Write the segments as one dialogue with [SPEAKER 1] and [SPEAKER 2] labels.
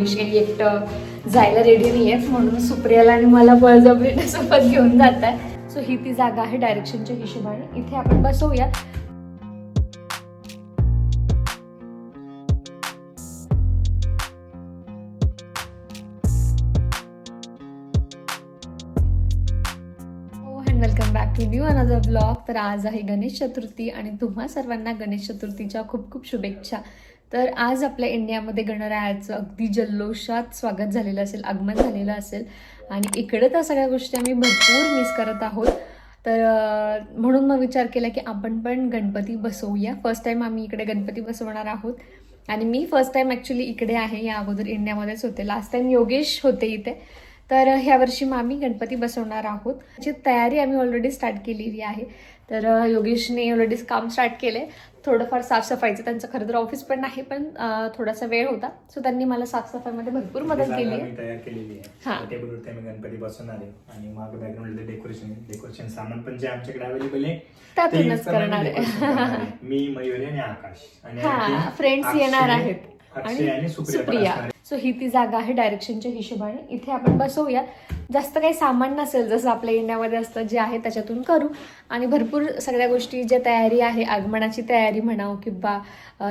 [SPEAKER 1] योगेश काही एकटं जायला रेडी नाही आहे म्हणून सुप्रियाला आणि मला बळजबरीने सोबत घेऊन जात आहे. सो ही ती जागा आहे डायरेक्शनच्या हिशोबाने. इथे आपण बसवूया. And welcome back to new another blog तर आज आहे गणेश चतुर्थी आणि तुम्हा सर्वांना गणेश चतुर्थीच्या खूप खूप शुभेच्छा. तर आज आपल्या इंडियामध्ये गणरायाचं अगदी जल्लोषात स्वागत झालेलं असेल आगमन झालेलं असेल. आणि इकडे तर सगळ्या गोष्टी आम्ही भरपूर मिस करत आहोत. तर म्हणून मग विचार केला की आपण पण गणपती बसवूया. फर्स्ट टाईम आम्ही इकडे गणपती बसवणार आहोत. आणि मी फर्स्ट टाईम ॲक्च्युली इकडे आहे. या अगोदर इंडियामध्येच होते. लास्ट टाईम योगेश होते इथे. तर ह्या वर्षी मग आम्ही गणपती बसवणार आहोत. त्याची तयारी आम्ही ऑलरेडी स्टार्ट केलेली आहे. तर योगेशने ऑलरेडी काम स्टार्ट केले थोडंफार साफसफाईचं त्यांचं खरं तर ऑफिस पण नाही पण थोडासा वेळ होता. सो त्यांनी मला साफसफाईमध्ये भरपूर मदत केली आहे
[SPEAKER 2] तयार केलेली
[SPEAKER 1] हा.
[SPEAKER 2] आहे टेबलवरती आम्ही गणपती बसवणार आहे. आणि माग बॅकग्राऊंडला डेकोरेशन डेकोरेशन सामान पण जे आमच्याकडे अवेलेबल आहे
[SPEAKER 1] त्यातूनच करणार.
[SPEAKER 2] मी मयुरी आणि आकाश. आणि
[SPEAKER 1] फ्रेंड्स येणार आहेत.
[SPEAKER 2] आणि सुप्रिया.
[SPEAKER 1] सो ही ती जागा आहे डायरेक्शनच्या हिशोबाने. इथे आपण बसवूया. जास्त काही सामान नसेल जसं आपल्या इंडियामध्ये असतं जे आहे त्याच्यातून करू. आणि भरपूर सगळ्या गोष्टी ज्या तयारी आहे आगमनाची तयारी म्हणावं किंवा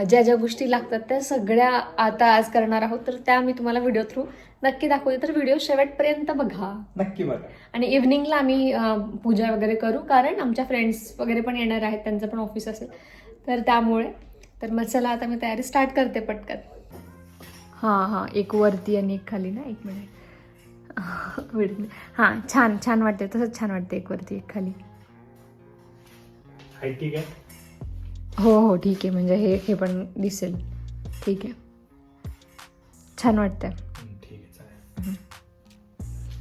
[SPEAKER 1] ज्या ज्या गोष्टी लागतात त्या सगळ्या आता आज करणार आहोत. तर त्या मी तुम्हाला व्हिडिओ थ्रू नक्की दाखवते. तर व्हिडिओ शेवटपर्यंत बघा.
[SPEAKER 2] नक्की बघा.
[SPEAKER 1] आणि इव्हनिंगला आम्ही पूजा वगैरे करू. कारण आमच्या फ्रेंड्स वगैरे पण येणार आहेत त्यांचं पण ऑफिस असेल. तर त्यामुळे तर मग चला आता मी तयारी स्टार्ट करते पटकन. हां हां एक वरती आणि एक खाली ना? एक मिनिट. हां छान छान वाटते तसंच छान वाटते एक वरती एक खाली.
[SPEAKER 2] ठीक आहे?
[SPEAKER 1] हो हो ठीक आहे. म्हणजे हे हे पण दिसेल. ठीक आहे. छान वाटतंय.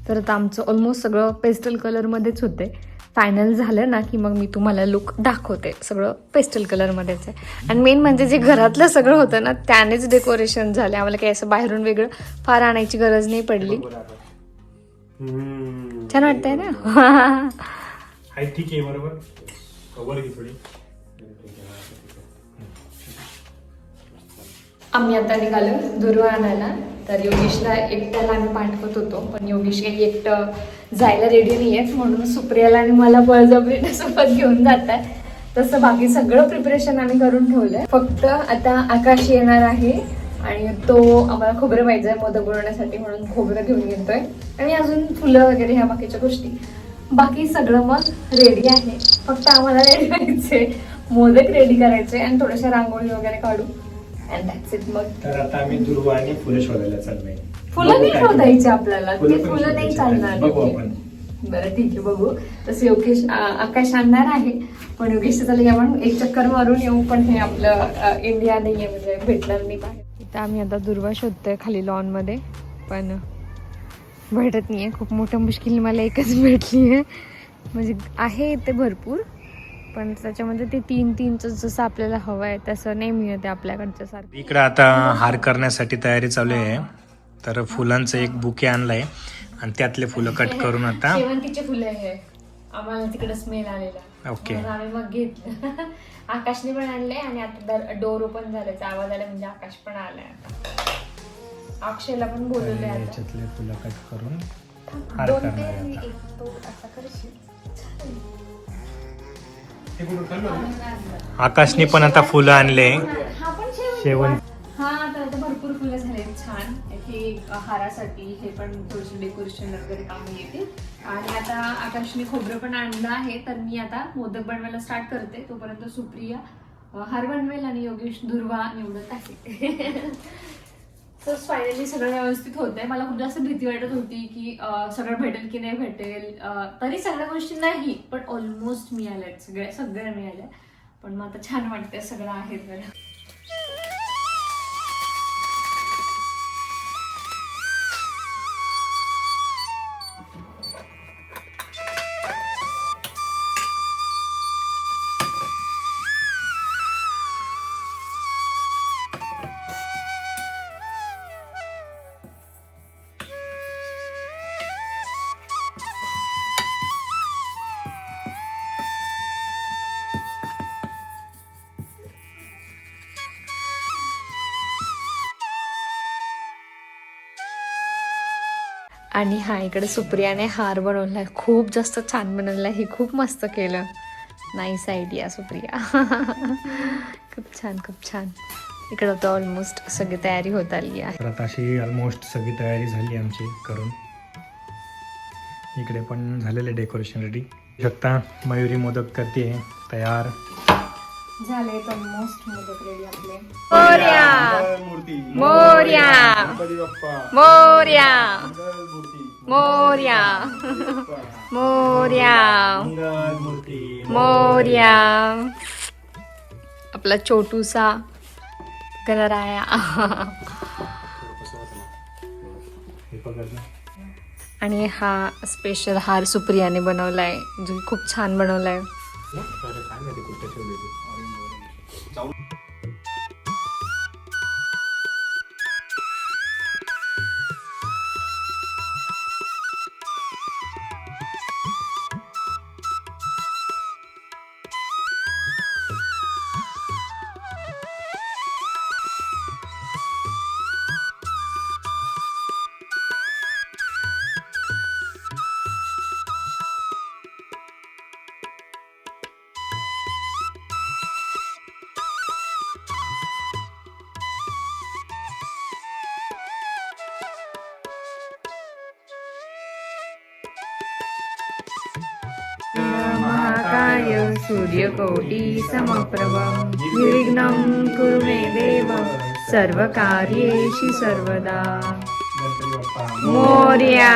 [SPEAKER 1] तर आता आमचं ऑलमोस्ट सगळं पेस्टल कलरमध्येच होते फायनल झालं ना की मग मी तुम्हाला लुक दाखवते. सगळं पेस्टल कलरमध्येच आहे. आणि मेन म्हणजे जे घरातलं सगळं होतं ना त्यानेच डेकोरेशन झालं. आम्हाला काही असं बाहेरून वेगळं फार आणायची गरज नाही पडली. छान वाटतंय ना?
[SPEAKER 2] ठीक आहे बरोबर.
[SPEAKER 1] आम्ही आता निघालो दुर्वा आणायला. तर योगेशला एकट्याला आम्ही पाठवत होतो पण योगेश काही एकटं जायला रेडी नाही आहे म्हणून सुप्रियाला आणि मला बळजबरीने सोबत घेऊन जातात तसं बाकी सगळं प्रिपरेशन आम्ही करून ठेवलंय. फक्त आता आकाश येणार आहे आणि तो आम्हाला खोबरं पाहिजे मोदक बनवण्यासाठी म्हणून खोबरं घेऊन येतोय. आणि अजून फुलं वगैरे ह्या बाकीच्या गोष्टी. बाकी सगळं मग रेडी आहे. फक्त आम्हाला रेडी व्हायचे मोदक रेडी करायचे आणि थोड्याशा रांगोळी वगैरे काढू. अँड दॅट्स इट मग
[SPEAKER 2] तर आता आम्ही दुर्वा आणि फुलं शोधायला चाललोय.
[SPEAKER 1] फुलं नाही शोधायची आपल्याला. ते फुलं नाही
[SPEAKER 2] शोधायची.
[SPEAKER 1] चालणार.
[SPEAKER 2] बघू आपण.
[SPEAKER 1] बरं ठीक आहे बघू. तसं योगेश आ- आकाश आणणार आहे. पण योगेश चालले की आपण एक चक्कर मारून येऊ पण हे आपलं अ, इंडिया नाही आहे म्हणजे भेटणार नाही बाहेर. इथं आम्ही आता दुर्वा शोधतोय खाली लॉनमध्ये. पण भेटत नाहीये. खूप मोठं मुश्किल मला एकच भेटली आहे म्हणजे आहे इथे भरपूर. पण त्याच्यामध्ये ते तीन तीनचं जसं आपल्याला हवं आहे तसं नाही मिळत आहे आपल्याकडच्या सारखं.
[SPEAKER 2] इकडे आता हार करण्यासाठी तयारी चालू आहे. तर फुलांचं एक बुके आणलंय आणि त्यातले फुलं कट करून आता
[SPEAKER 1] शेवंतीचे फुलं आहे आम्हाला तिकडे स्मेल आलेला.
[SPEAKER 2] ओके.
[SPEAKER 1] म्हणून आम्ही मग घेतलं. आकाशने पण आणले आणि आता डोर ओपन झाल्याचा आवाज आला म्हणजे आकाश पण आलाय आता. अक्षयला पण बोलवलंय आता.
[SPEAKER 2] याच्यातले फुलं कट करून हार
[SPEAKER 1] दोन
[SPEAKER 2] करणार
[SPEAKER 1] ते
[SPEAKER 2] आहे
[SPEAKER 1] आणि
[SPEAKER 2] आता.
[SPEAKER 1] एक तो असा करशील?
[SPEAKER 2] आकाशने पण आता फुलं आणले.
[SPEAKER 1] हा पण शेवंती हा तर आता भरपूर फुलं झाले छान. हे हारासाठी हे पण थोडीशी डेकोरेशन वगैरे कामं येतील आणि आता आकाशने खोबरं पण आणलं आहे तर मी आता मोदक बनवायला स्टार्ट करते. तोपर्यंत सुप्रिया हार बनवेल आणि योगेश दुर्वा निवडत आहे. तर फायनली सगळं व्यवस्थित होतंय. मला खूप जास्त भीती वाटत होती की सगळं भेटेल की नाही भेटेल. तरी सगळ्या गोष्टी नाही पण ऑलमोस्ट मिळाल्या सगळ्या सगळ्या मिळाल्या पण मग आता छान वाटतंय सगळं आहे तर. आणि हा इकडे सुप्रियाने हार बनवलाय. खूप जास्त छान बनवलाय. हे खूप मस्त केलं. Nice idea Supriya. खूप छान खूप छान. इकडं तर ऑलमोस्ट सगळी तयारी होत आली आहे.
[SPEAKER 2] तर आता अशी ऑलमोस्ट सगळी तयारी झाली आमची करून. इकडे पण झालेले डेकोरेशन रेडी शकता मयुरी मोदक करते तयार.
[SPEAKER 1] झाले ऑलमोस्ट मोदक रेडी आपले. मोर्या! मोर्या मोर्या. मोर्या मोर्या मोर्या आपला छोटूसा गणराया. आणि हा स्पेशल हार सुप्रियाने बनवलाय जो खूप छान बनवलाय. महाकाय सूर्यकोटि समप्रभं निर्विघ्नं कुरु मे देव सर्वकार्येषु सर्वदा। मोर्या।